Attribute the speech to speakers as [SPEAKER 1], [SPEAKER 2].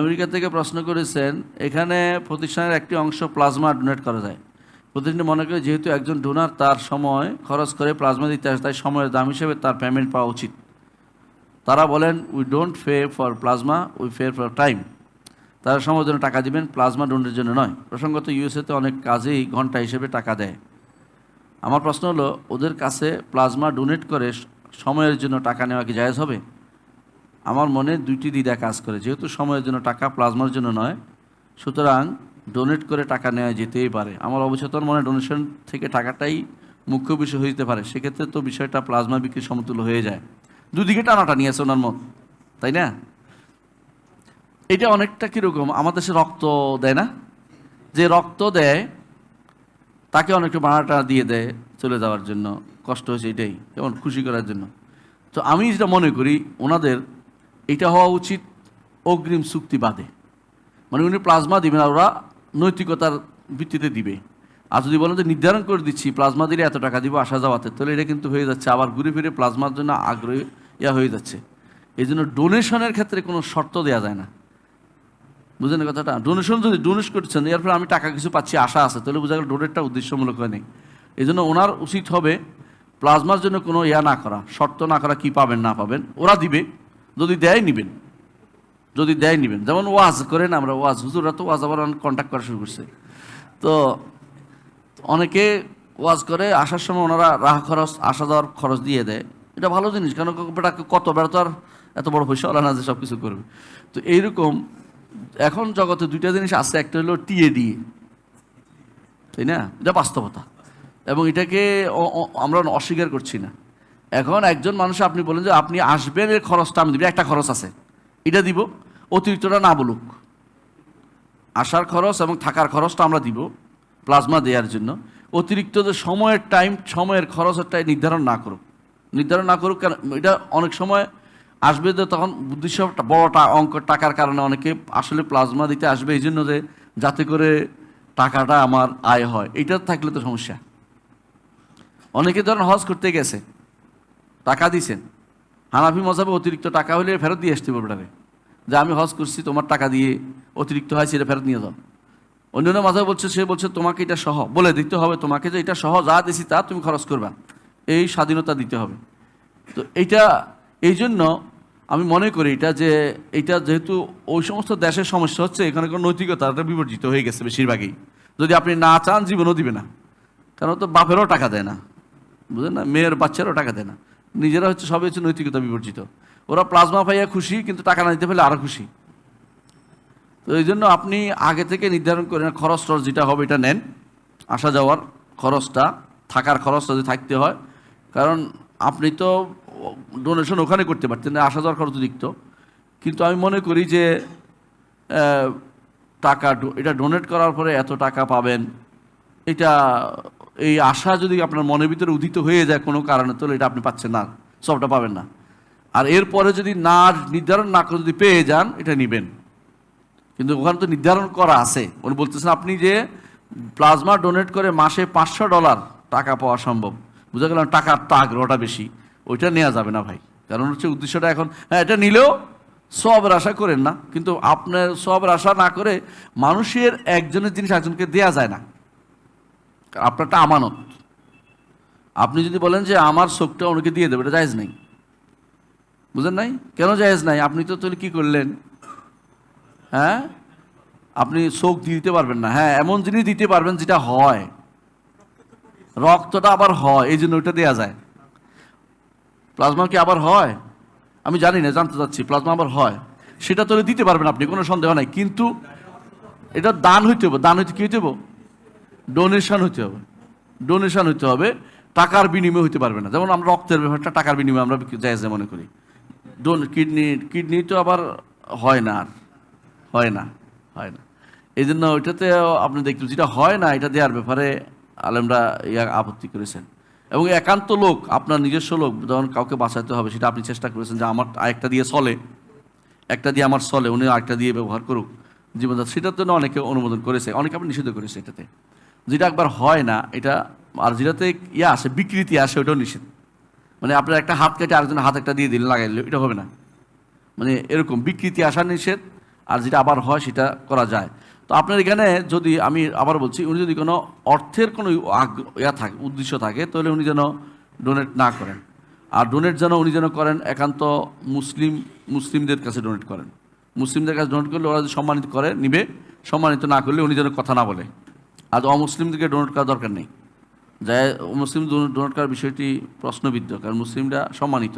[SPEAKER 1] America থেকে প্রশ্ন করেছেন, এখানে প্রতিষ্ঠানের একটি অংশ প্লাজমা ডোনেট করা যায়। প্রতিষ্ঠানটি মনে করে যেহেতু একজন ডোনার তার সময় খরচ করে প্লাজমা দিতে আসে তাই সময়ের দাম হিসেবে তার পেমেন্ট পাওয়া উচিত। তারা বলেন we don't pay for plasma we pay for time তারা সময়ের জন্য টাকা দিবেন, প্লাজমা ডোনেটের জন্য নয়। প্রসঙ্গত ইউএসএতে অনেক কাজেই ঘণ্টা হিসেবে টাকা দেয়। আমার প্রশ্ন হলো, ওদের কাছে প্লাজমা ডোনেট করে সময়ের জন্য টাকা নেওয়া কি জায়েজ হবে? আমার মনে দুইটি দ্বিধা কাজ করে। যেহেতু সময়ের জন্য টাকা, প্লাজমার জন্য নয়, সুতরাং ডোনেট করে টাকা নেওয়া যেতেই পারে। আমার অবচেতন মনে ডোনেশন থেকে টাকাটাই মুখ্য বিষয় যেতে পারে। সেক্ষেত্রে তো বিষয়টা প্লাজমা বিক্রির সমতুল্য হয়ে যায়। দুদিকে টানাটানি আছে ওনার মত তাই না? এটা অনেকটা কীরকম, আমাদের দেশে রক্ত দেয় না? যে রক্ত দেয়, তাকে অনেকটা ভাড়াটা দিয়ে দেয় চলে যাওয়ার জন্য। কষ্ট হয়েছে এটাই, যেমন খুশি করার জন্য। তো আমি যেটা মনে করি, ওনাদের এটা হওয়া উচিত অগ্রিম চুক্তি বাদে। মানে উনি প্লাজমা দিবেন আর ওরা নৈতিকতার ভিত্তিতে দিবে। আর যদি বলেন যে নির্ধারণ করে দিচ্ছি, প্লাজমা দিলে এত টাকা দিব আসা যাওয়াতে, তাহলে এটা কিন্তু হয়ে যাচ্ছে। আবার ঘুরে ফিরে প্লাজমার জন্য আগ্রহী ইয়া হয়ে যাচ্ছে। এই জন্য ডোনেশনের ক্ষেত্রে কোনো শর্ত দেওয়া যায় না। বুঝলেন কথাটা? ডোনেশন যদি ডোনেট করছেন, এর ফলে আমি টাকা কিছু পাচ্ছি, আশা আছে, তাহলে বোঝা গেল ডোনেটটা উদ্দেশ্যমূলক হয় নেই। এই জন্য ওনার উচিত হবে প্লাজমার জন্য কোনো ইয়া না করা, শর্ত না করা কি পাবেন, না পাবেন, ওরা দিবে। যদি দেয় নিবেন। যদি দেয় নিবেন। যেমন ওয়াজ করেন আমরা, ওয়াজ হুজুরা তো ওয়াজ আবার অনেক কন্ট্যাক্ট করা শুরু করছে। তো অনেকে ওয়াজ করে, আসার সময় ওনারা রাহ খরচ, আসা যাওয়ার খরচ দিয়ে দেয়। এটা ভালো জিনিস, কেন বেটা কত বেড়া তো আর এত বড় পয়সা ওরা না যে সব কিছু করবে। তো এইরকম এখন জগতে দুইটা জিনিস আছে, একটা হলো টিএডি তাই না? এটা বাস্তবতা। এবং এটাকে আমরা অস্বীকার করছি না। এখন একজন মানুষ আপনি বলেন যে আপনি আসবেন, এর খরচটা আমি দিব, একটা খরচ আছে। এটা দিব, অতিরিক্তটা না বলুক। আসার খরচ এবং থাকার খরচটা আমরা দিব, প্লাজমা দেওয়ার জন্য। অতিরিক্ত যে সময়ের টাইম, সময়ের খরচটা নির্ধারণ না করুক। নির্ধারণ না করুক, কারণ এটা অনেক সময় আসবে যে তখন উদ্দেশ্য একটা বড় টা- অঙ্ক টাকার কারণে অনেকে আসলে প্লাজমা দিতে আসবে, এই জন্য যে যাতে করে টাকাটা আমার আয় হয়। এটা থাকলে তো সমস্যা। অনেকে ধরেন হজ করতে গেছে। টাকা দিয়েছেন হানাফি মজাবে অতিরিক্ত টাকা হলে ফেরত দিয়ে আসতে পারবে টাকা যে আমি হজ করছি, তোমার টাকা দিয়ে অতিরিক্ত হয়, সেটা ফেরত নিয়ে যাও। অন্যান্য মাথায় বলছে, সে বলছে, তোমাকে এটা সহ। বলে, দিতে হবে তোমাকে যে এটা সহ, যা দিছি তা তুমি খরচ করবা। এই স্বাধীনতা দিতে হবে। তো এইটা, এই জন্য আমি মনে করি এটা যে, এটা যেহেতু ওই সমস্ত দেশের সমস্যা হচ্ছে, এখানে কোনো নৈতিকতা এটা বিবর্জিত হয়ে গেছে বেশিরভাগই। যদি আপনি না চান, জীবনও দিবে না। কারণ তো বাপেরও টাকা দেয় না। বুঝলেন না? মেয়ের বাচ্চারও টাকা দেয় না। নিজেরা হচ্ছে সবই হচ্ছে নৈতিকতা বিবর্জিত। ওরা প্লাজমা পাইয়া খুশি, কিন্তু টাকা না দিতে পারলে আরও খুশি। তো এই জন্য আপনি আগে থেকে নির্ধারণ করেন খরচ টরচ যেটা হবে এটা নেন। আসা যাওয়ার খরচটা, থাকার খরচটা যদি থাকতে হয়। কারণ আপনি তো ডোনেশন ওখানে করতে পারতেন আসা যাওয়ার খরচ দিকত কিন্তু আমি মনে করি যে টাকা, এটা ডোনেট করার পরে এত টাকা পাবেন, এটা এই আশা যদি আপনার মনের ভিতরে উদিত হয়ে যায় কোনো কারণে, তাহলে এটা আপনি পাচ্ছেন না, সবটা পাবেন না। আর এরপরে যদি না, নির্ধারণ না করে যদি পেয়ে যান, এটা নেবেন। কিন্তু ওখানে তো নির্ধারণ করা আছে। উনি বলতেছেন, আপনি যে প্লাজমা ডোনেট করে মাসে পাঁচশো ডলার টাকা পাওয়া সম্ভব। বুঝা গেলাম টাকার তো আগ্রহটা বেশি। ওইটা নেওয়া যাবে না ভাই। কারণ হচ্ছে উদ্দেশ্যটা এখন হ্যাঁ এটা নিলেও সবের আশা করেন না। কিন্তু আপনার সবের আশা না করে মানুষের একজনের জিনিস একজনকে দেয়া যায় না। আপনারটা আমানত। আপনি যদি বলেন যে আমার শোকটা অনেকে দিয়ে দেবে, এটা জায়েজ নাই। বুঝেন নাই? কেন জায়েজ নাই? আপনি তো তাহলে কী করলেন? হ্যাঁ? আপনি চোখ দিতে পারবেন না। হ্যাঁ এমন জিনিস দিতে পারবেন যেটা হয়। রক্তটা আবার হয়, এই জন্য ওইটা দেওয়া যায়। প্লাজমা কি আবার হয়? আমি জানি না, জানতে চাচ্ছি, প্লাজমা আবার হয়। সেটা তো দিতে পারবেন আপনি, কোনো সন্দেহ নাই। কিন্তু এটা দান হইতে হবে, দান হইতে কি হইতে হবে? ডোনেশন হইতে হবে। ডোনেশন হইতে হবে, টাকার বিনিময়ে হইতে পারবে না। যেমন আমরা রক্তের ব্যাপারটা, টাকার বিনিময়ে আমরা জায়জ মনে করি। ডোন কিডনি কিডনি তো আবার হয় না আর। হয় না হয় না। এই জন্য ওইটাতে আপনি দেখবেন, যেটা হয় না, এটা দেওয়ার ব্যাপারে আলেমরা ইয়া আপত্তি করেছেন। এবং একান্ত লোক, আপনার নিজস্ব লোক, যখন কাউকে বাঁচাতে হবে, সেটা আপনি চেষ্টা করেছেন যে আমার আরেকটা দিয়ে চলে। একটা দিয়ে আমার চলে, উনি আরেকটা দিয়ে ব্যবহার করুক, জীবনযাত্রা। সেটার জন্য অনেকে অনুমোদন করেছে, অনেকে আবার নিষিদ্ধ করেছে এটাতে। যেটা একবার হয় না, এটা আর যেটাতে ইয়ে আসে, বিকৃতি আসে, ওটাও নিষেধ। মানে আপনার একটা হাত কেটে আরেকজন হাত একটা দিয়ে দিলেন লাগাইলে, এটা হবে না। মানে এরকম বিকৃতি আসা নিষেধ, আর যেটা আবার হয় সেটা করা যায়। তো আপনার এখানে যদি আমি আবার বলছি, উনি যদি কোনো অর্থের কোনো ইয়া থাকে, উদ্দেশ্য থাকে, তাহলে উনি যেন ডোনেট না করেন। আর ডোনেট যেন উনি যেন করেন, একান্ত মুসলিম, মুসলিমদের কাছে ডোনেট করেন। মুসলিমদের কাছে ডোনেট করলে ওরা যদি সম্মানিত করে, নিবে, সম্মানিত না করলে উনি যেন কথা না বলে। আর অমুসলিমদেরকে ডোনেট করার দরকার নেই। যায় মুসলিম ডোনেট করার বিষয়টি প্রশ্নবিদ্ধ, কারণ মুসলিমরা সম্মানিত।